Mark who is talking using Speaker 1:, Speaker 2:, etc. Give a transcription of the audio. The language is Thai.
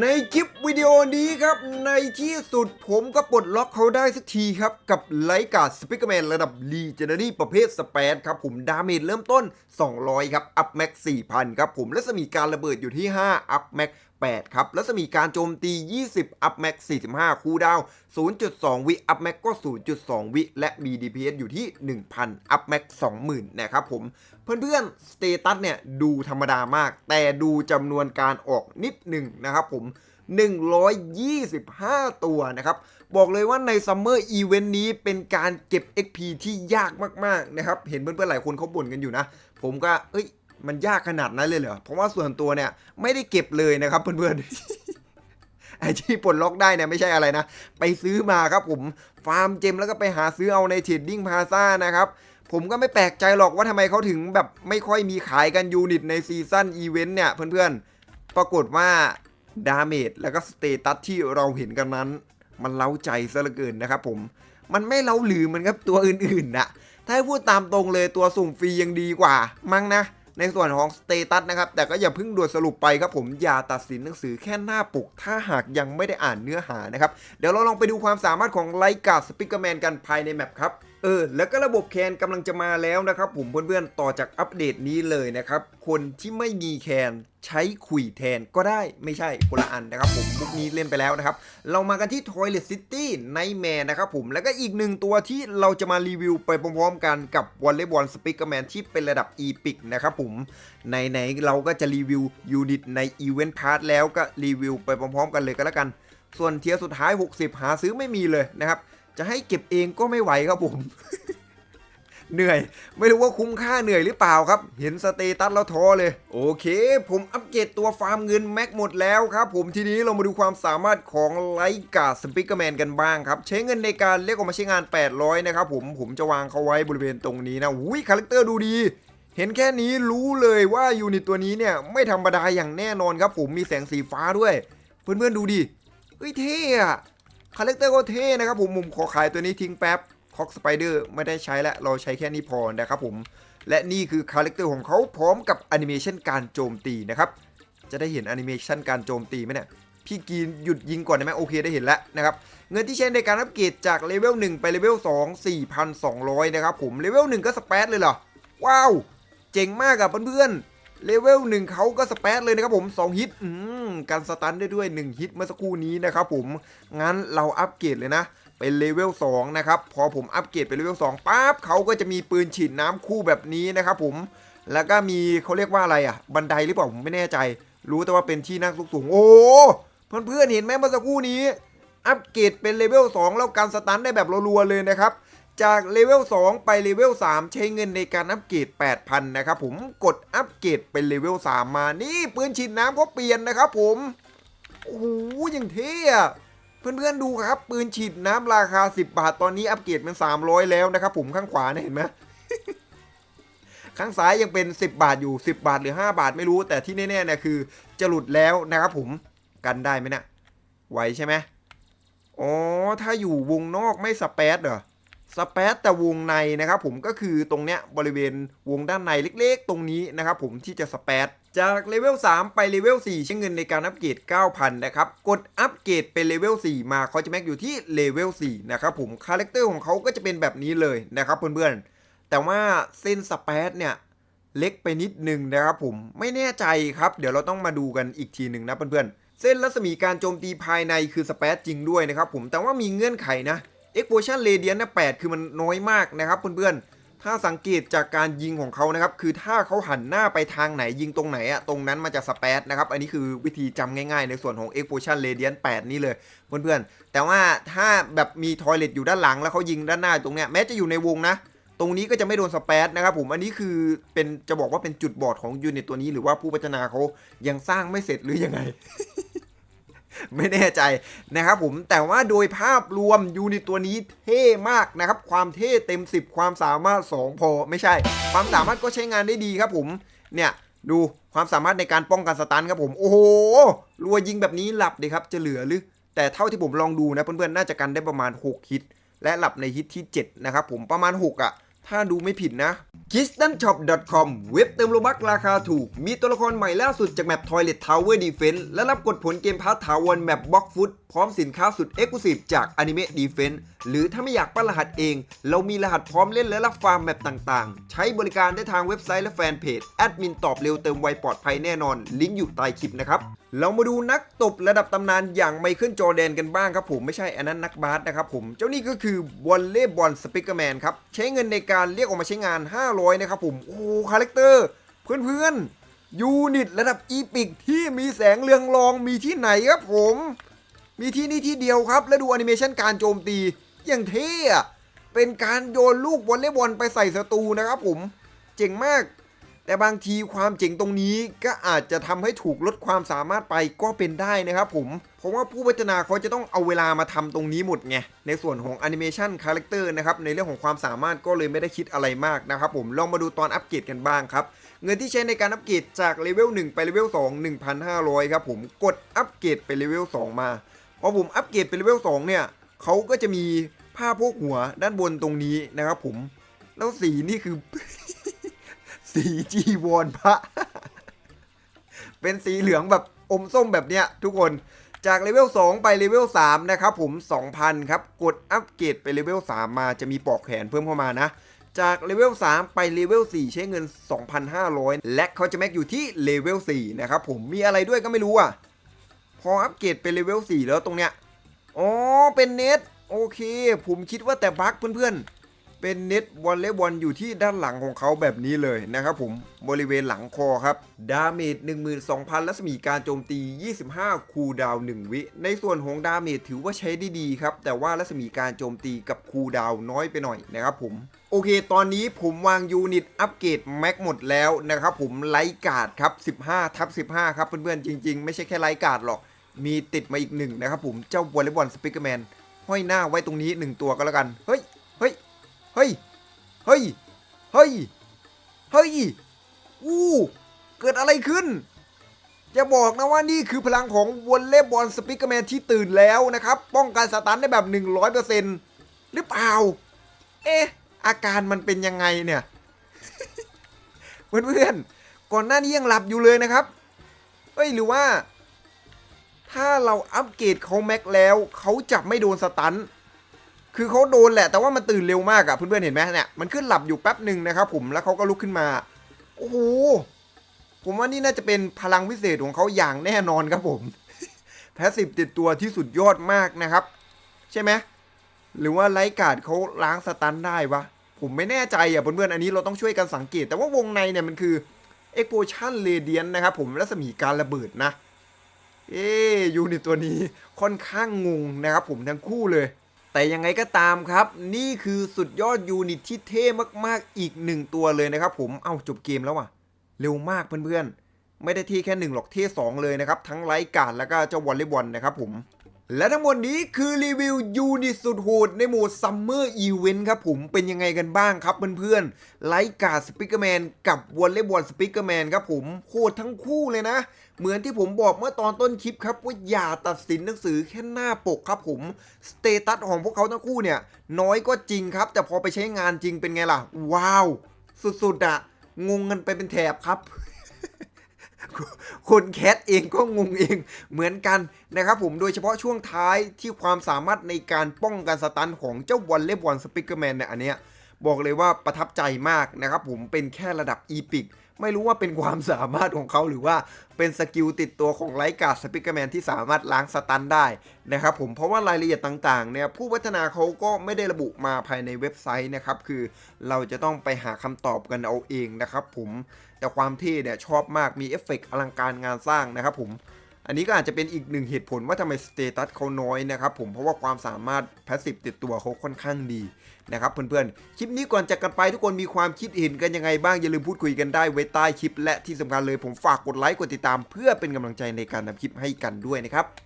Speaker 1: ในคลิปวิดีโอนี้ครับ ในที่สุดผมก็ปลดล็อกเขาได้สักทีครับ กับไลกาสปิกแมนระดับลีเจน d รี่ประเภทสเปซครับผมดาเมจเริ่มต้น 200 ครับ อัพแม็ก4,000 ครับผมและสมีการระเบิดอยู่ที่ 5 อัพแม็ก 8 ครับแล้วสมีการโจมตี 20 อัพแม็ก45 คูดาว 0.2 วิ อัพแม็กก็ 0.2 วิ และมี DPS อยู่ที่ 1,000 อัพแม็ก20,000 นะครับผม เพื่อนๆ สเตตัสเนี่ย ดูธรรมดามาก แต่ดูจำนวนการออกนิดหนึ่งนะครับผม 125 ตัวนะครับ บอกเลยว่าในซัมเมอร์อีเวนต์นี้เป็นการเก็บ XP ที่ยากมากๆนะครับ เห็นเพื่อนๆ หลายคนเขาบ่นกันอยู่นะ ผมก็ เอ้ย มันยากขนาดนั้นเลยเหรอ เพราะว่าส่วนตัวเนี่ยไม่ได้เก็บเลยนะครับเพื่อนๆไอที่ปลดล็อกได้เนี่ยไม่ใช่อะไรนะ ไปซื้อมาครับผมฟาร์มเจมแล้วก็ไปหาซื้อเอาในเทรดดิ้งพาซ่านะครับผมก็ไม่แปลกใจหรอกว่าทำไมเขาถึงแบบไม่ค่อยมีขายกันยูนิตในซีซั่นอีเวนต์เนี่ยเพื่อนๆ ปรากฏว่าดาเมจแล้วก็สเตตัสที่เราเห็นกันนั้น มันเล้าใจซะเหลือเกินนะครับผม มันไม่เล้าหลือมือนกับตัวอื่นๆนะถ้าพูดตามตรงเลยตัวสุ่มฟรียังดีกว่า มั้งนะ ในส่วนของสเตตัสนะครับ แต่ก็อย่าเพิ่งด่วนสรุปไปครับผมอย่าตัดสินหนังสือแค่หน้าปก ถ้าหากยังไม่ได้อ่านเนื้อหานะครับ เดี๋ยวเราลองไปดูความสามารถของไลกาสปิกเกอร์แมนกันภายในแมปครับเออแล้วก็ระบบแคนกำลังจะมาแล้วนะครับ ผมเพื่อนๆต่อจากอัปเดตนี้เลยนะครับ คนที่ไม่มีแคนใช้ขุยแทนก็ได้ไม่ใช่คนละอันนะครับ ผมมุกนี้เล่นไปแล้วนะครับ เรามากันที่ Toilet City Nightmare นะครับผมแล้วก็อีกหนึ่งตัวที่เราจะมารีวิวไปพร้อมๆกันกับวอลเลย์บอลสปิกเกอร์แมนที่เป็นระดับ Epic นะครับผมไหนๆเราก็จะรีวิวยูนิตในอีเวนต์พาร์ทแล้วก็รีวิวไปพร้อมๆ กันเลยก็แล้วกัน ส่วนเทียร์สุดท้าย 60 หาซื้อไม่มีเลยนะครับ จะให้เก็บเองก็ไม่ไหวครับผม เหนื่อย ไม่รู้ว่าคุ้มค่าเหนื่อยหรือเปล่าครับ เห็นสเตตัสแล้วท้อเลย โอเค ผมอัปเกรดตัวฟาร์มเงินแม็กหมดแล้วครับผมทีนี้เรามาดูความสามารถของไลกาสปิกเกอร์แมนกันบ้างครับ ใช้เงินในการเรียกออกมาใช้งาน 800 นะครับผมผมจะวางเขาไว้บริเวณตรงนี้นะอุ้ยคาแรคเตอร์ดูดีเห็นแค่นี้รู้เลยว่ายูนิตตัวนี้เนี่ยไม่ธรรมดาอย่างแน่นอนครับผมมีแสงสีฟ้าด้วย เพื่อนๆดูดิเฮ้ยเท่อะ คาแรคเตอร์ก็เท่นะครับผมผมขอขายตัวนี้ทิ้งแป๊บคอกสไปเดอร์ไม่ได้ใช้แล้วเราใช้แค่นี้พอนะครับผม และนี่คือคาแรคเตอร์ของเขาพร้อมกับแอนิเมชันการโจมตีนะครับ จะได้เห็นแอนิเมชันการโจมตีไหมเนี่ยพี่กีนหยุดยิงก่อนได้ไหมโอเคได้เห็นแล้วนะครับ เงินที่ใช้ในการอัปเกรดจากเลเวล1ไปเลเวล2 4,200 นะครับผมเลเวล1ก็สเปซเลยเหรอ ว้าว เจ๋งมากอะเพื่อนๆเลเวล1เขาก็สเปซเลยนะครับผม 2 ฮิตอืม การสตันได้ด้วย1ฮิตเมื่อสักครู่นี้นะครับผมงั้นเราอัปเกรดเลยนะเป็นเลเวล2นะครับพอผมอัปเกรดเป็นเลเวล2ปั๊บเขาก็จะมีปืนฉีดน้ำคู่แบบนี้นะครับผมแล้วก็มีเขาเรียกว่าอะไรอะ บันไดหรือเปล่าผมไม่แน่ใจ รู้แต่ว่าเป็นที่นั่งสูงๆโอ้เพื่อนๆเห็นไหมเมื่อสักครู่นี้ อัปเกรดเป็นเลเวล2แล้วการสตันได้แบบรัวๆเลยนะครับ จากเลเวล2ไปเลเวล3 ใช้เงินในการอัปเกรด8,000 นะครับผมกดอัปเกรดเป็นเลเวล3 มานี่ปืนฉีดน้ำเขาเปลี่ยนนะครับผมโอ้โหอย่างเท่อะเพื่อนๆดูครับ ปืนฉีดน้ำราคา 10 บาทตอนนี้อัปเกรดเป็น 300 แล้วนะครับผมข้างขวาเนี่ยเห็นไหมข้างซ้ายยังเป็น 10 บาทอยู่ 10 บาทหรือ 5 บาทไม่รู้ แต่ที่แน่ๆเนี่ยคือจะหลุดแล้วนะครับผมกันได้ไหมเนะี่ยไหวใช่ไหมอ๋อถ้าอยู่วงนอกไม่สเปซเหรอ สเปซแต่วงในนะครับผมก็คือตรงเนี้ยบริเวณวงด้านในเล็กๆ ตรงนี้นะครับผมที่จะสเปซจากเลเวล3ไปเลเวล4ใช้เงินในการอัปเกรด 9,000 นะครับ กดอัปเกรดเป็นเลเวล4มาเขาจะแม็กอยู่ที่เลเวล4นะครับผมคาแรคเตอร์ของเขาก็จะเป็นแบบนี้เลยนะครับเพื่อนๆ แต่ว่าเส้นสเปซเนี่ยเล็กไปนิดนึงนะครับผมไม่แน่ใจครับ เดี๋ยวเราต้องมาดูกันอีกทีหนึ่งนะเพื่อนๆเส้นรัศมีการโจมตีภายในคือสเปซจริงด้วยนะครับผมแต่ว่ามีเงื่อนไขนะ Explosion Radiant นะ8คือมันน้อยมากนะครับเพื่อนๆ ถ้าสังเกตจากการยิงของเขานะครับ คือถ้าเขาหันหน้าไปทางไหนยิงตรงไหนอะตรงนั้นมันจะสเปซนะครับ อันนี้คือวิธีจำง่ายๆ ในส่วนของ Explosion Radiant 8 นี่เลยเพื่อนๆ แต่ว่าถ้าแบบมีทอยเลตอยู่ด้านหลังแล้วเขายิงด้านหน้าตรงเนี้ยแม้จะอยู่ในวงนะตรงนี้ก็จะไม่โดนสเปซนะครับผมอันนี้คือเป็นจะบอกว่าเป็นจุดบอดของยูนิตตัวนี้หรือว่าผู้พัฒนาเขายังสร้างไม่เสร็จหรือยังไง ไม่แน่ใจนะครับผมแต่ว่าโดยภาพรวมยูนิตตัวนี้เท่มากนะครับ ความเท่เต็ม 10 ความสามารถ 2 พอไม่ใช่ ความสามารถก็ใช้งานได้ดีครับผมเนี่ยดูความสามารถในการป้องกันสตันครับผม โอ้โหรัวยิงแบบนี้หลับเลยครับจะเหลือหรือ แต่เท่าที่ผมลองดูนะเพื่อนๆน่าจะกันได้ประมาณ 6 ฮิต และหลับในฮิตที่ 7 นะครับผมประมาณ 6อะ ถ้าดูไม่ผิดนะ k i s t a n s h o p c o m เว็บเติมโลบักราคาถูก มีตัวละครใหม่ล่าสุดจากแมป Toilet Tower Defense และรับกดผลเกมพาร์ทถาวรแมปบล็อกฟุตพร้อมสินค้าสุด Exclusive จาก Anime Defense หรือถ้าไม่อยากปั้นรหัสเอง เรามีรหัสพร้อมเล่นและรับฟาร์มแมปต่างๆ ใช้บริการได้ทางเว็บไซต์และแฟนเพจแอดมินตอบเร็วเติมไวปลอดภัยแน่นอน ลิงก์อยู่ใต้คลิปนะครับ เรามาดูนักตบระดับตำนานอย่างไมเคิลจอร์แดนกันบ้างครับผมไม่ใช่อันนั้นนักบาสนะครับผมเจ้านี่ก็คือวอลเล่บอลสปิกเกอร์แมนครับใช้เงินในการเรียกออกมาใช้งาน 500 นะครับผมโอ้คาแรคเตอร์เพื่อนๆยูนิตระดับอีพิกที่มีแสงเรืองรองมีที่ไหนครับผม มีที่นี่ที่เดียวครับ แล้วดูแอนิเมชันการโจมตีอย่างเท่เป็นการโยนลูกวอลเลย์บอลไปใส่ศัตรูนะครับผม เจ๋งมาก แต่บางทีความเจ๋งตรงนี้ก็อาจจะทำให้ถูกลดความสามารถไปก็เป็นได้นะครับผม เพราะว่าผู้พัฒนาเขาจะต้องเอาเวลามาทำตรงนี้หมดไง ในส่วนของแอนิเมชันคาแรคเตอร์นะครับในเรื่องของความสามารถก็เลยไม่ได้คิดอะไรมากนะครับผมลองมาดูตอนอัปเกรดกันบ้างครับ เงินที่ใช้ในการอัปเกรดจากเลเวล1ไปเลเวล2 1,500 ครับผมกดอัปเกรดไปเลเวล2 มาพอผมอัปเกรดเป็นเลเวล2เนี่ยเขาก็จะมีผ้าโพกหัวด้านบนตรงนี้นะครับผมแล้วสีนี่คือ สีจีวรพระ เป็นสีเหลืองแบบอมส้มแบบเนี้ยทุกคนจากเลเวล2ไปเลเวล3นะครับผม 2,000 ครับ กดอัปเกรดไปเลเวล3มาจะมีปอกแขนเพิ่มเข้ามานะ จากเลเวล3ไปเลเวล4ใช้เงิน 2,500 และเขาจะแม็กอยู่ที่เลเวล4นะครับผมมีอะไรด้วยก็ไม่รู้อะ พออัปเกรดเป็นเลเวล4แล้วตรงเนี้ยอ๋อเป็นเน็ตโอเค ผมคิดว่าแต่บั๊กเพื่อนๆ เป็นเน็ตวอลเลย์บอลอยู่ที่ด้านหลังของเขาแบบนี้เลยนะครับผมบริเวณหลังคอครับดาเมจ12,000 รัศมีการโจมตี 25 คูดาวน์1วิ ในส่วนของดาเมจถือว่าใช้ได้ดีครับ แต่ว่ารัศมีการโจมตีกับคูดาวน้อยไปหน่อยนะครับผมโอเค ตอนนี้ผมวางยูนิตอัปเกรดแม็กหมดแล้วนะครับผมไลกาดครับ 15ทับ15 ครับเพื่อนๆจริงๆ ไม่ใช่แค่ไลกาดหรอก มีติดมาอีกหนึ่งนะครับผมเจ้าวอลเลย์บอลสปิกเกอร์แมนห้อยหน้าไว้ตรงนี้หนึ่งตัวก็แล้วกัน เฮ้ยเฮ้ย เฮ้ย เฮ้ย เฮ้ย เฮ้ย อู้ เกิดอะไรขึ้น จะบอกนะว่านี่คือพลังของวอลเลย์บอลสปิกเกอร์แมนที่ตื่นแล้วนะครับ ป้องกันสตันได้แบบ 100%หรือเปล่า เอ๊ะ อาการมันเป็นยังไงเนี่ย เพื่อนๆ ก่อนหน้านี้ยังหลับอยู่เลยนะครับเฮ้ยหรือว่า ถ้าเราอัปเกรดเขาแม็กแล้วเขาจะไม่โดนสตัน คือเขาโดนแหละ แต่ว่ามันตื่นเร็วมากอะเพื่อนๆเห็นไหมเนี่ย มันขึ้นหลับอยู่แป๊บหนึ่งนะครับผม แล้วเขาก็ลุกขึ้นมา โอ้โห ผมว่านี่น่าจะเป็นพลังวิเศษของเขาอย่างแน่นอนครับผม แพสซีฟติดตัวที่สุดยอดมากนะครับ ใช่ไหม หรือว่าไลท์การ์ดเขาล้างสตันได้วะ ผมไม่แน่ใจอะเพื่อนๆ อันนี้เราต้องช่วยกันสังเกต แต่ว่าวงในเนี่ยมันคือ e x p o s i o n Radiant นนะครับผม รัศมีการระเบิดนะ เอ๊ยยูนิตตัวนี้ค่อนข้างงงนะครับผมทั้งคู่เลย แต่ยังไงก็ตามครับ นี่คือสุดยอดยูนิตที่เท่มากๆอีกหนึ่งตัวเลยนะครับผมเอาจบเกมแล้วอะ เร็วมากเพื่อนๆ ไม่ได้เท่แค่หนึ่งหรอกเท่สองเลยนะครับ ทั้งไลท์การ์ดแล้วก็เจ้าวอลเลย์บอลนะครับผม และทั้งหมดนี้คือรีวิวยูนิสุดโหดในโหมดซัมเมอร์อีเวนต์ครับผมเป็นยังไงกันบ้างครับเพื่อนๆไลท์กาดสปิกเกอร์แมนกับวอลเลย์บอลสปิกเกอร์แมนครับผมโหดทั้งคู่เลยนะ เหมือนที่ผมบอกเมื่อตอนต้นคลิปครับว่าอย่าตัดสินหนังสือแค่หน้าปกครับผมสเตตัสของพวกเขาทั้งคู่เนี่ยน้อยก็จริงครับ แต่พอไปใช้งานจริงเป็นไงล่ะ ว้าว สุดๆอะงงกันไปเป็นแถบครับ คนแคทเองก็งงเองเหมือนกันนะครับผมโดยเฉพาะช่วงท้ายที่ความสามารถในการป้องกันสตันของเจ้าวอลเล็บบอลสปิกเกอร์แมนเนี่ยอันเนี้ย บอกเลยว่าประทับใจมากนะครับผมเป็นแค่ระดับอีพิกไม่รู้ว่าเป็นความสามารถของเขาหรือว่าเป็นสกิลติดตัวของไลกาสปิกเกแมนที่สามารถล้างสตันได้นะครับผมเพราะว่ารายละเอียดต่างๆเนี่ยผู้พัฒนาเขาก็ไม่ได้ระบุมาภายในเว็บไซต์นะครับคือเราจะต้องไปหาคำตอบกันเอาเองนะครับผมแต่ความเท่เนี่ยชอบมากมีเอฟเฟกต์อลังการงานสร้างนะครับผม อันนี้ก็อาจจะเป็นอีกหนึ่งเหตุผลว่าทำไมสเตตัสเขาน้อยนะครับผมเพราะว่าความสามารถพาสซีฟติดตัวเขาค่อนข้างดีนะครับเพื่อนๆ คลิปนี้ก่อนจากกันไปทุกคนมีความคิดเห็นกันยังไงบ้าง อย่าลืมพูดคุยกันได้ไว้ใต้คลิป และที่สำคัญเลยผมฝากกดไลค์กดติดตาม เพื่อเป็นกำลังใจในการทำคลิปให้กันด้วยนะครับ